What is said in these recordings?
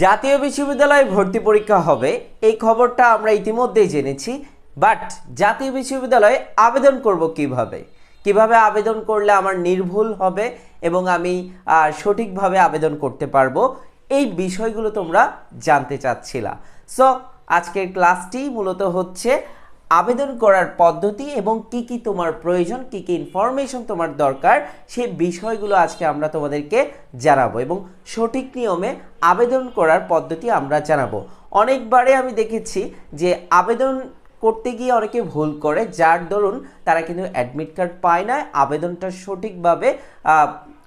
জাতীয় বিশ্ববিদ্যালয়ে ভর্তি পরীক্ষা হবে, এই খবরটা আমরা ইতিমধ্যেই জেনেছি বাট জাতীয় বিশ্ববিদ্যালয়ে আবেদন করব কীভাবে? কীভাবে আবেদন করলে আমার নির্ভুল হবে এবং আমি সঠিকভাবে আবেদন করতে পারব? এই বিষয়গুলো তোমরা জানতে চাচ্ছিলা। সো আজকের ক্লাসটি মূলত হচ্ছে আবেদন করার পদ্ধতি এবং কি কি তোমার প্রয়োজন, কি কি ইনফরমেশন তোমার দরকার সেই বিষয়গুলো আজকে আমরা তোমাদেরকে জানাব এবং সঠিক নিয়মে আবেদন করার পদ্ধতি আমরা জানাব। অনেকবারে আমি দেখেছি যে আবেদন করতে গিয়ে অনেকে ভুল করে, যার দরুন তারা কিন্তু অ্যাডমিট কার্ড পায় না, আবেদনটা সঠিকভাবে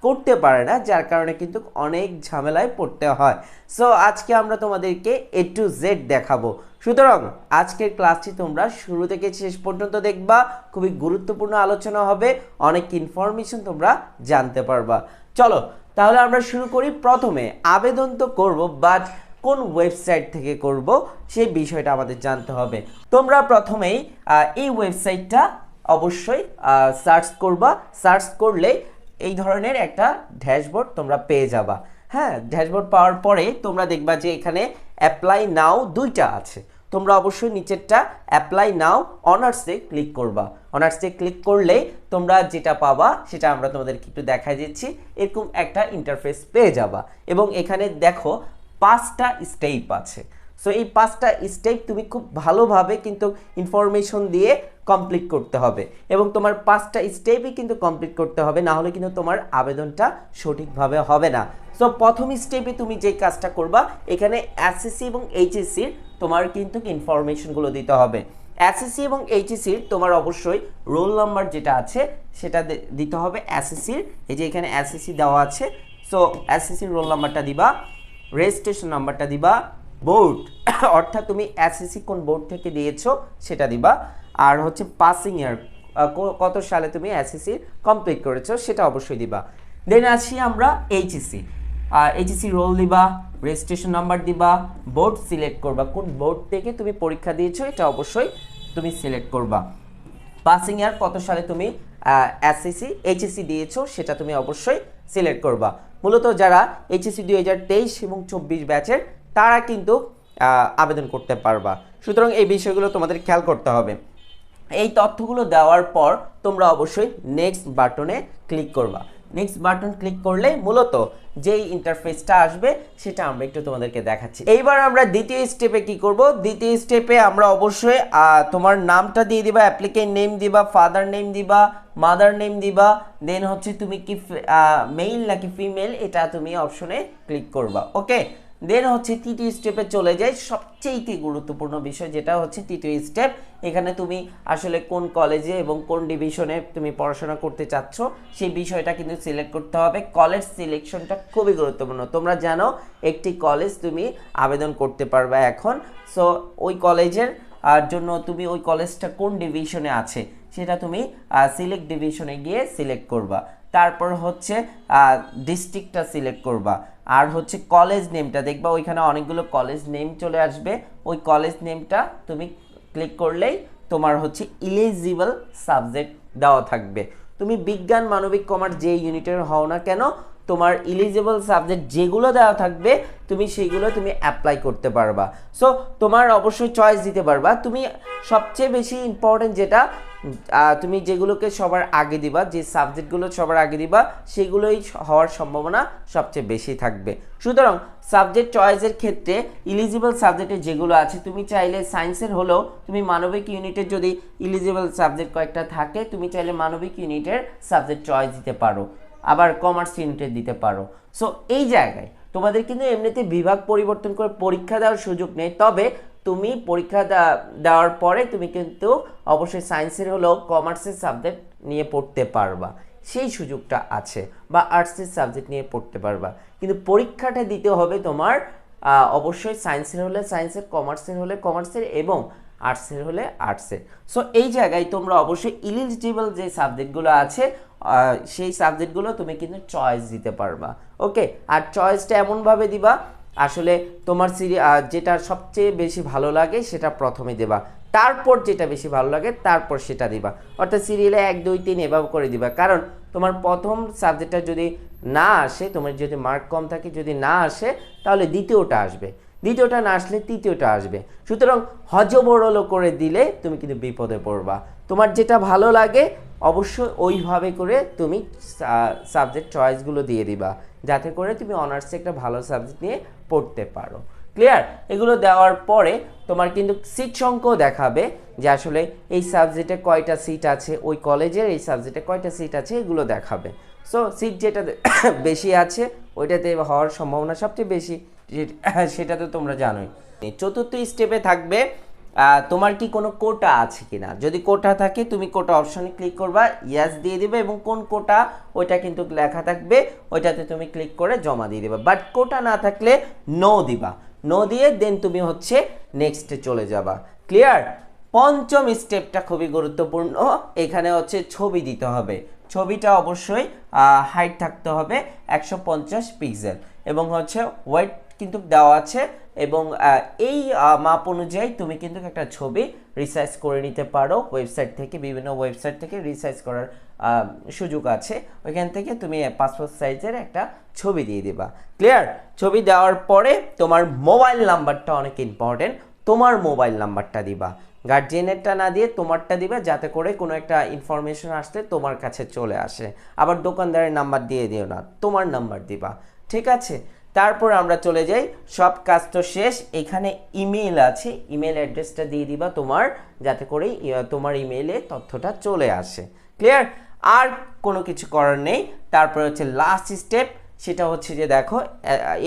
করতে পারে না, যার কারণে কিন্তু অনেক ঝামেলায় পড়তে হয়। সো আজকে আমরা তোমাদেরকে এ টু জেড দেখাবো। সুতরাং, আজকের ক্লাসটি তোমরা শুরু থেকে শেষ পর্যন্ত দেখবা, খুবই গুরুত্বপূর্ণ আলোচনা হবে, অনেক ইনফরমেশন তোমরা জানতে পারবা। চলো, তাহলে আমরা শুরু করি। প্রথমে আবেদন তো করব বাট কোন ওয়েবসাইট থেকে করব, সেই বিষয়টা আমাদের জানতে হবে। তোমরা প্রথমেই এই ওয়েবসাইটটা অবশ্যই সার্চ করবা। সার্চ করলে এই ধরনের একটা ড্যাশবোর্ড তোমরা পেয়ে যাবা। হ্যাঁ ড্যাশবোর্ড পাওয়ার পরে তোমরা দেখবা যে এখানে অ্যাপ্লাই নাও দুইটা আছে। তোমরা অবশ্যই নিচেরটা অ্যাপ্লাই নাও অনার্সে ক্লিক করবা। অনার্সে ক্লিক করলে তোমরা যেটা পাবা সেটা আমরা তোমাদেরকে একটু দেখাই দিচ্ছি। এরকম একটা ইন্টারফেস পেয়ে যাবা। এবং এখানে দেখো পাঁচটা স্টেপ আছে। সো এই পাঁচটা স্টেপ তুমি খুব ভালোভাবে কিন্তু ইনফরমেশন দিয়ে কমপ্লিট করতে হবে। এবং তোমার পাঁচটা স্টেপই কিন্তু কমপ্লিট করতে হবে, না হলে কিন্তু তোমার আবেদনটা সঠিকভাবে হবে না। সো প্রথম স্টেপে তুমি যে কাজটা করবা, এখানে এসএসসি এবং এইচএসসির তোমার কিন্তু ইনফরমেশনগুলো দিতে হবে। এসএসসি এবং এইচএসসির তোমার অবশ্যই রোল নাম্বার যেটা আছে, সেটা দিতে হবে এসএসসির এই যে এখানে এসএসসি দেওয়া আছে সো এসএসসির রোল নাম্বারটা দিবা রেজিস্ট্রেশন নাম্বারটা দিবা বোর্ড অর্থাৎ তুমি এসএসসি কোন বোর্ড থেকে দিয়েছ, সেটা দিবা। আর হচ্ছে পাসিং ইয়ার কত সালে তুমি এসএসসি কমপ্লিট করেছ সেটা অবশ্যই দিবা। দেন আসি আমরা এইচএসসি এইচএসসি রোল দিবা রেজিস্ট্রেশন নাম্বার দিবা বোর্ড সিলেক্ট করবা, কোন বোর্ড থেকে তুমি পরীক্ষা দিয়েছ এটা অবশ্যই তুমি সিলেক্ট করবা। পাসিং ইয়ার কত সালে তুমি এসএসসি এইচএসসি দিয়েছ সেটা তুমি অবশ্যই সিলেক্ট করবা। মূলত যারা এইচএসসি দুই হাজার তেইশ এবং চব্বিশ ব্যাচের তারা কিন্তু আবেদন করতে পারবা। সুতরাং এই বিষয়গুলো তোমাদের খেয়াল করতে হবে। এই তথ্যগুলো দেওয়ার পর তোমরা অবশ্যই নেক্সট বাটনে ক্লিক করবা। নেক্সট বাটন ক্লিক করলে মূলত যেই ইন্টারফেসটা আসবে, সেটা আমরা একটু তোমাদেরকে দেখাচ্ছি। এইবার আমরা দ্বিতীয় স্টেপে কি করব? দ্বিতীয় স্টেপে আমরা অবশ্যই তোমার নামটা দিয়ে দিবা অ্যাপ্লিকেন্ট নেম দিবা ফাদার নেম দিবা মাদার নেম দিবা দেন হচ্ছে তুমি কি মেইল নাকি ফিমেল এটা তুমি অপশনে ক্লিক করবা। ওকে দেন হচ্ছে তৃতীয় স্টেপে চলে যাই। সবচেয়ে গুরুত্বপূর্ণ বিষয় যেটা হচ্ছে তৃতীয় স্টেপ এখানে তুমি আসলে কোন কলেজে এবং কোন ডিভিশনে তুমি পড়াশোনা করতে চাচ্ছ, সেই বিষয়টা কিন্তু সিলেক্ট করতে হবে। কলেজ সিলেকশনটা খুবই গুরুত্বপূর্ণ। তোমরা জানো, একটি কলেজ তুমি আবেদন করতে পারবে এখন। সো ওই কলেজের জন্য তুমি ওই কলেজটা কোন ডিভিশনে আছে, সেটা তুমি সিলেক্ট ডিভিশনে গিয়ে সিলেক্ট করবা। তারপর হচ্ছে ডিস্ট্রিক্টটা সিলেক্ট করবা। আর হচ্ছে কলেজ নেমটা দেখবা ওইখানে অনেকগুলো কলেজ নেম চলে আসবে। ওই কলেজ নেমটা তুমি ক্লিক করলেই তোমার হচ্ছে ইলিজিবল সাবজেক্ট দেওয়া থাকবে। তুমি বিজ্ঞান, মানবিক কমার্স যে ইউনিটের হও না কেন তোমার ইলিজিবল সাবজেক্ট যেগুলো দেওয়া থাকবে, তুমি সেগুলো তুমি অ্যাপ্লাই করতে পারবা। সো তোমার অবশ্যই চয়েস দিতে পারবা। তুমি সবচেয়ে বেশি ইম্পর্টেন্ট যেটা তুমি যেগুলোকে সবার আগে দিবা, যে সাবজেক্টগুলো সবার আগে দিবা, সেগুলোই হওয়ার সম্ভাবনা সবচেয়ে বেশি থাকবে। সুতরাং সাবজেক্ট চয়েসের ক্ষেত্রে ইলিজিবল সাবজেক্টে যেগুলো আছে, তুমি চাইলে সায়েন্সের হলেও, তুমি মানবিক ইউনিটের যদি ইলিজিবল সাবজেক্ট কয়েকটা থাকে, তুমি চাইলে মানবিক ইউনিটের সাবজেক্ট চয়েস দিতে পারো। আবার কমার্স ইউনিটের দিতে পারো। সো এই জায়গায় তোমাদের কিন্তু এমনিতে বিভাগ পরিবর্তন করে পরীক্ষা দেওয়ার সুযোগ নেই। তবে তুমি পরীক্ষা দেওয়ার পরে তুমি কিন্তু অবশ্যই সায়েন্সের হলেও কমার্সের সাবজেক্ট নিয়ে পড়তে পারবা। সেই সুযোগটা আছে বা আর্টসের সাবজেক্ট নিয়ে পড়তে পারবা। কিন্তু পরীক্ষাটা দিতে হবে তোমার অবশ্যই সায়েন্সের হলে সায়েন্সের কমার্সের হলে কমার্সের এবং আর্টসের হলে আর্টসের সো এই জায়গায় তোমরা অবশ্যই ইলিজিবল যে সাবজেক্টগুলো আছে সেই সাবজেক্টগুলো তুমি কিন্তু চয়েস দিতে পারবা। ওকে আর চয়েসটা এমনভাবে দিবা, আসলে তোমার সিরি যেটা সবচেয়ে বেশি ভালো লাগে সেটা প্রথমে দেবা। তারপর যেটা বেশি ভালো লাগে তারপর সেটা দিবা। অর্থাৎ সিরিয়ালে এক, দুই, তিন এভাবে করে দিবা। কারণ তোমার প্রথম সাবজেক্টটা যদি না আসে, তোমার যদি মার্ক কম থাকে, যদি না আসে, তাহলে দ্বিতীয়টা আসবে। দ্বিতীয়টা না আসলে তৃতীয়টা আসবে। সুতরাং হজবরল করে দিলে তুমি কিন্তু বিপদে পড়বা। তোমার যেটা ভালো লাগে, অবশ্যই ওইভাবে করে তুমি সাবজেক্ট চয়েসগুলো দিয়ে দিবা। যাতে করে তুমি অনার্সে একটা ভালো সাবজেক্ট নিয়ে পড়তে পারো। ক্লিয়ার এগুলো দেওয়ার পরে তোমার কিন্তু সিট সংখ্যাও দেখাবে যে আসলে এই সাবজেক্টে কয়টা সিট আছে, ওই কলেজের এই সাবজেক্টে কয়টা সিট আছে, এগুলো দেখাবে। সো সিট যেটা বেশি আছে, ওইটাতে হওয়ার সম্ভাবনা সবচেয়ে বেশি। সেটা তো তোমরা জানোই। চতুর্থ স্টেপে থাকবে তোমার কি কোনো কোটা আছে কিনা? যদি কোটা থাকে, তুমি কোটা অপশনে ক্লিক করবা ইয়াস দিয়ে দিবে এবং কোন কোটা, ওইটা কিন্তু লেখা থাকবে, ওইটাতে তুমি ক্লিক করে জমা দিয়ে দিবা। বাট কোটা না থাকলে নো দিবা। নো দিয়ে দেন তুমি হচ্ছে নেক্সটে চলে যাবা। ক্লিয়ার পঞ্চম স্টেপটা খুবই গুরুত্বপূর্ণ। এখানে হচ্ছে ছবি দিতে হবে। ছবিটা অবশ্যই হাইট থাকতে হবে একশো পঞ্চাশ পিক্সেল এবং হচ্ছে ওয়েট কিন্তু দেওয়া আছে এবং এই মাপ অনুযায়ী তুমি কিন্তু একটা ছবি রিসার্চ করে নিতে পারো ওয়েবসাইট থেকে, বিভিন্ন ওয়েবসাইট থেকে রিসার্চ করার সুযোগ আছে। ওইখান থেকে তুমি পাসপোর্ট সাইজের একটা ছবি দিয়ে দিবা। ক্লিয়ার ছবি দেওয়ার পরে তোমার মোবাইল নাম্বারটা অনেক ইম্পর্টেন্ট তোমার মোবাইল নাম্বারটা দিবা। গার্জিয়ানেরটা না দিয়ে তোমারটা দিবে, যাতে করে কোনো একটা ইনফরমেশন আসলে তোমার কাছে চলে আসে। আবার দোকানদারের নাম্বার দিয়ে দিও না, তোমার নাম্বার দিবা। ঠিক আছে? তারপর আমরা চলে যাই, সব কাজ তো শেষ, এখানে ইমেল আছে ইমেল অ্যাড্রেসটা দিয়ে দিবা তোমার, যাতে করে তোমার ইমেলে তথ্যটা চলে আসে। ক্লিয়ার আর কোনো কিছু করার নেই, তারপর হচ্ছে লাস্ট স্টেপ সেটা হচ্ছে যে দেখো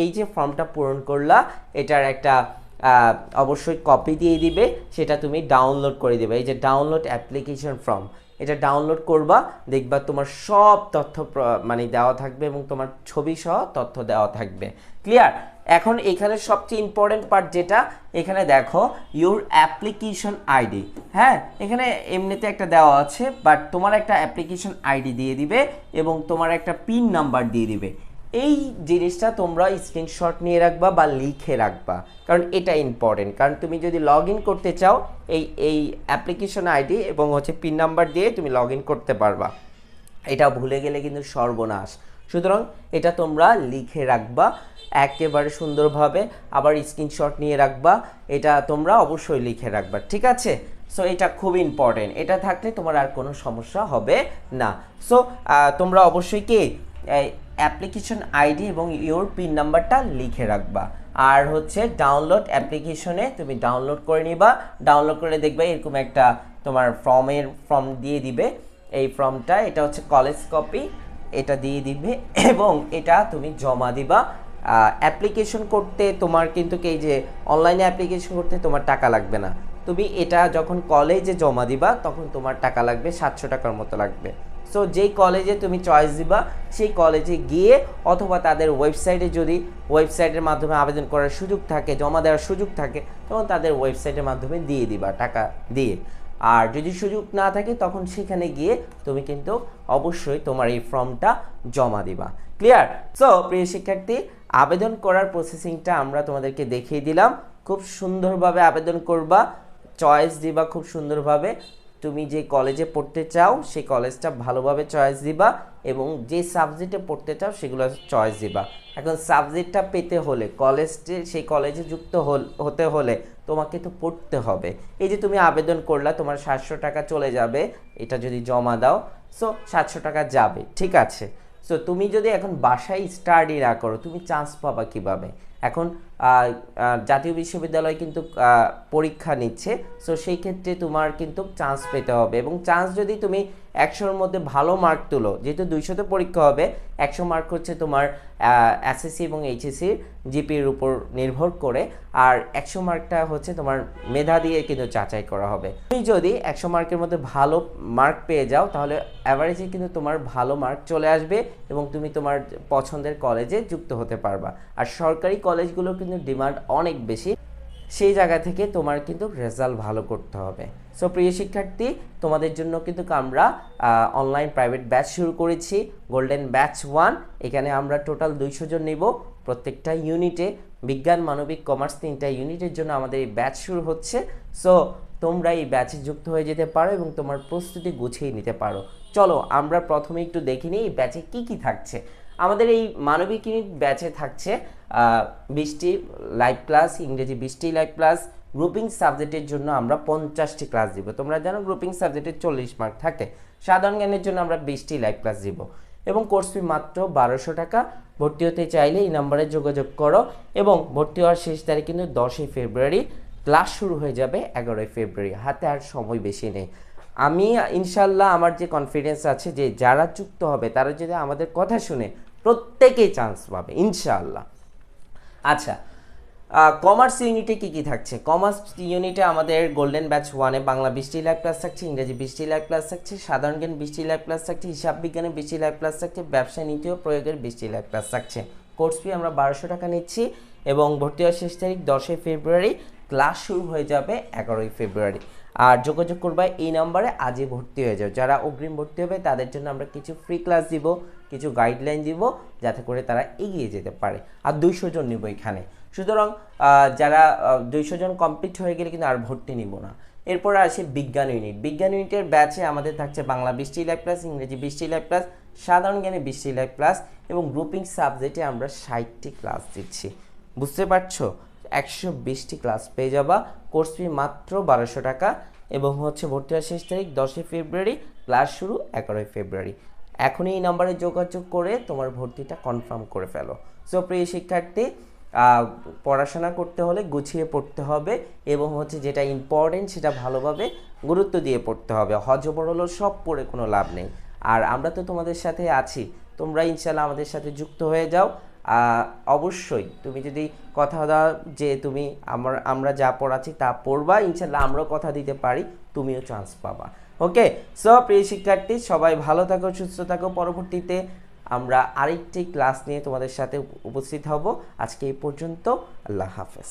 এই যে ফর্মটা পূরণ করলা, এটার একটা অবশ্যই কপি দিয়ে দিবে, সেটা তুমি ডাউনলোড করে দিবে। এই যে ডাউনলোড অ্যাপ্লিকেশন ফর্ম এটা ডাউনলোড করবা, দেখবা তোমার সব তথ্য মানে দেওয়া থাকবে এবং তোমার ছবি সহ তথ্য দেওয়া থাকবে। ক্লিয়ার এখন এখানে সবচেয়ে ইম্পর্টেন্ট পার্ট যেটা, এখানে দেখো ইউর অ্যাপ্লিকেশন আইডি হ্যাঁ? এখানে এমনিতে একটা দেওয়া আছে বাট তোমার একটা অ্যাপ্লিকেশন আইডি দিয়ে দিবে এবং তোমার একটা পিন নাম্বার দিয়ে দিবে। এই জিনিসটা তোমরা স্ক্রিনশট নিয়ে রাখবা বা লিখে রাখবা। কারণ এটা ইম্পর্টেন্ট কারণ তুমি যদি লগ করতে চাও, এই এই অ্যাপ্লিকেশন আইডি এবং হচ্ছে পিন নাম্বার দিয়ে তুমি লগ করতে পারবা। এটা ভুলে গেলে কিন্তু সর্বনাশ। সুতরাং এটা তোমরা লিখে রাখবা, একেবারে সুন্দরভাবে আবার স্ক্রিনশট নিয়ে রাখবা, এটা তোমরা অবশ্যই লিখে রাখবা, ঠিক আছে? সো এটা খুব ইম্পর্টেন্ট এটা থাকলে তোমার আর কোনো সমস্যা হবে না। সো তোমরা অবশ্যই কি অ্যাপ্লিকেশন আইডি এবং ইওর পিন নাম্বারটা লিখে রাখবা। আর হচ্ছে ডাউনলোড অ্যাপ্লিকেশনে তুমি ডাউনলোড করে নিবা। ডাউনলোড করে দেখবে এরকম একটা তোমার ফর্মের ফর্ম দিয়ে দিবে। এই ফর্মটা, এটা হচ্ছে কলেজ কপি, এটা দিয়ে দিবে এবং এটা তুমি জমা দিবা। অ্যাপ্লিকেশন করতে তোমার কিন্তু কি এই যে অনলাইনে অ্যাপ্লিকেশন করতে তোমার টাকা লাগবে না। তুমি এটা যখন কলেজে জমা দিবা, তখন তোমার টাকা লাগবে, সাতশো টাকার মতো লাগবে। সো যেই কলেজে তুমি চয়েস দিবা, সেই কলেজে গিয়ে অথবা তাদের ওয়েবসাইটে যদি ওয়েবসাইটের মাধ্যমে আবেদন করার সুযোগ থাকে, জমা দেওয়ার সুযোগ থাকে, তখন তাদের ওয়েবসাইটের মাধ্যমে দিয়ে দিবা, টাকা দিয়ে। আর যদি সুযোগ না থাকে, তখন সেখানে গিয়ে তুমি কিন্তু অবশ্যই তোমার এই ফর্মটা জমা দিবা। ক্লিয়ার সো প্রিয় শিক্ষার্থী, আবেদন করার প্রসেসিংটা আমরা তোমাদেরকে দেখিয়ে দিলাম। খুব সুন্দরভাবে আবেদন করবা চয়েস দিবা খুব সুন্দরভাবে। তুমি যে কলেজে পড়তে চাও, সেই কলেজটা ভালোভাবে চয়েস দিবা এবং যে সাবজেক্টে পড়তে চাও, সেগুলো চয়েস দিবা। এখন সাবজেক্টটা পেতে হলে কলেজে সেই কলেজে যুক্ত হতে হলে তোমাকে তো পড়তে হবে। এই যে তুমি আবেদন করলা, তোমার সাতশো টাকা চলে যাবে, এটা যদি জমা দাও সো সাতশো টাকা যাবে, ঠিক আছে? সো তুমি যদি এখন বাসায় স্টাডি না করো, তুমি চান্স পাবা কীভাবে? এখন জাতীয় বিশ্ববিদ্যালয় কিন্তু পরীক্ষা নিচ্ছে। সো সেই ক্ষেত্রে তোমার কিন্তু চান্স পেতে হবে। এবং চান্স যদি তুমি একশোর মধ্যে ভালো মার্ক তুলো। যেহেতু দুইশোতে পরীক্ষা হবে, একশো মার্ক হচ্ছে তোমার এসএসসি এবং এইচএসসির জিপির উপর নির্ভর করে। আর একশো মার্কটা হচ্ছে তোমার মেধা দিয়ে কিন্তু যাচাই করা হবে। তুমি যদি একশো মার্কের মধ্যে ভালো মার্ক পেয়ে যাও, তাহলে অ্যাভারেজে কিন্তু তোমার ভালো মার্ক চলে আসবে এবং তুমি তোমার পছন্দের কলেজে যুক্ত হতে পারবা। আর সরকারি কলেজগুলোর কিন্তু ডিমান্ড অনেক বেশি। সেই জায়গা থেকে তোমার কিন্তু রেজাল্ট ভালো করতে হবে। সো প্রিয় শিক্ষার্থী, তোমাদের জন্য কিন্তু আমরা অনলাইন প্রাইভেট ব্যাচ শুরু করেছি গোল্ডেন ব্যাচ ওয়ান এখানে আমরা টোটাল দুইশো জন নিব। প্রত্যেকটা ইউনিটে বিজ্ঞান, মানবিক কমার্স তিনটা ইউনিটের জন্য আমাদের এই ব্যাচ শুরু হচ্ছে। সো তোমরা এই ব্যাচে যুক্ত হয়ে যেতে পারো এবং তোমার প্রস্তুতি গুছিয়ে নিতে পারো। চলো, আমরা প্রথমে একটু দেখে নিই এই ব্যাচে কি কি থাকছে। আমাদের এই মানবিক ইউনিট ব্যাচে থাকছে বিশটি লাইভ ক্লাস ইংরেজি বিশটি লাইভ ক্লাস গ্রুপিং সাবজেক্টের জন্য আমরা পঞ্চাশটি ক্লাস দিব। তোমরা জানো গ্রুপিং সাবজেক্টে চল্লিশ মার্ক থাকে। সাধারণ জ্ঞানের জন্য আমরা বিশটি লাইভ ক্লাস দিব। এবং কোর্স ফি মাত্র বারোশো টাকা। ভর্তি হতে চাইলে এই নাম্বারে যোগাযোগ করো এবং ভর্তি হওয়ার শেষ তারিখ কিন্তু দশই ফেব্রুয়ারি। ক্লাস শুরু হয়ে যাবে এগারোই ফেব্রুয়ারি। হাতে আর সময় বেশি নেই। আমি ইনশাল্লাহ আমার যে কনফিডেন্স আছে যে যারা যুক্ত হবে, তারা যদি আমাদের কথা শুনে প্রত্যেকেই চান্স পাবে, ইনশাআল্লাহ। আচ্ছা কমার্স ইউনিটে কি কি থাকছে? কমার্স ইউনিটে আমাদের গোল্ডেন ব্যাচ ওয়ানে বাংলা বিশটি লাইভ ক্লাস থাকছে, ইংরেজি বিশটি লাইভ ক্লাস থাকছে, সাধারণ জ্ঞান বিশটি লাইভ ক্লাস থাকছে, হিসাব বিজ্ঞানের বিশটি লাইভ ক্লাস থাকছে, ব্যবসা নীতি ও প্রয়োগের বিশটি লাইভ ক্লাস থাকছে। কোর্স ফি আমরা বারোশো টাকা নিচ্ছি এবং ভর্তি হওয়ার শেষ তারিখ দশই ফেব্রুয়ারি ক্লাস শুরু হয়ে যাবে এগারোই ফেব্রুয়ারি। আর যোগাযোগ করবা এই নাম্বারে আজই ভর্তি হয়ে যাও। যারা অগ্রিম ভর্তি হবে তাদের জন্য আমরা কিছু ফ্রি ক্লাস দিব। কিছু গাইডলাইন দিব যাতে করে তারা এগিয়ে যেতে পারে। আর দুইশো জন নিব এখানে। সুতরাং যারা দুইশো জন কমপ্লিট হয়ে গেলে কিন্তু আর ভর্তি নিব না। এরপর আসে বিজ্ঞান ইউনিট বিজ্ঞান ইউনিটের ব্যাচে আমাদের থাকছে বাংলা বিশটি লাইভ ক্লাস ইংরেজি বিশটি লাইভ ক্লাস সাধারণ জ্ঞানে বিশটি লাইভ ক্লাস এবং গ্রুপিং সাবজেক্টে আমরা ষাটটি ক্লাস দিচ্ছি। বুঝতে পারছ? একশো বিশটি ক্লাস পেয়ে যাবা। কোর্স ফি মাত্র বারোশো টাকা এবং হচ্ছে ভর্তি হওয়ার শেষ তারিখ দশই ফেব্রুয়ারি ক্লাস শুরু এগারোই ফেব্রুয়ারি। এখনই এই নাম্বারে যোগাযোগ করে তোমার ভর্তিটা কনফার্ম করে ফেলো। সো প্রিয় শিক্ষার্থী পড়াশোনা করতে হলে গুছিয়ে পড়তে হবে এবং হচ্ছে যেটা ইম্পর্টেন্ট সেটা ভালোভাবে গুরুত্ব দিয়ে পড়তে হবে। হজবরল সব পড়ে কোনো লাভ নেই। আর আমরা তো তোমাদের সাথে আছি। তোমরা ইনশাল্লাহ আমাদের সাথে যুক্ত হয়ে যাও। অবশ্যই তুমি যদি কথা দাও যে তুমি আমার, আমরা যা পড়াচ্ছি তা পড়বা ইনশাল্লাহ আমরাও কথা দিতে পারি, তুমিও চান্স পাবা। ওকে সো প্রিয় শিক্ষার্থী, সবাই ভালো থাকো, সুস্থ থাকো। পরবর্তীতে আমরা আরেকটি ক্লাস নিয়ে তোমাদের সাথে উপস্থিত হব। আজকে এই পর্যন্ত আল্লাহ হাফেজ।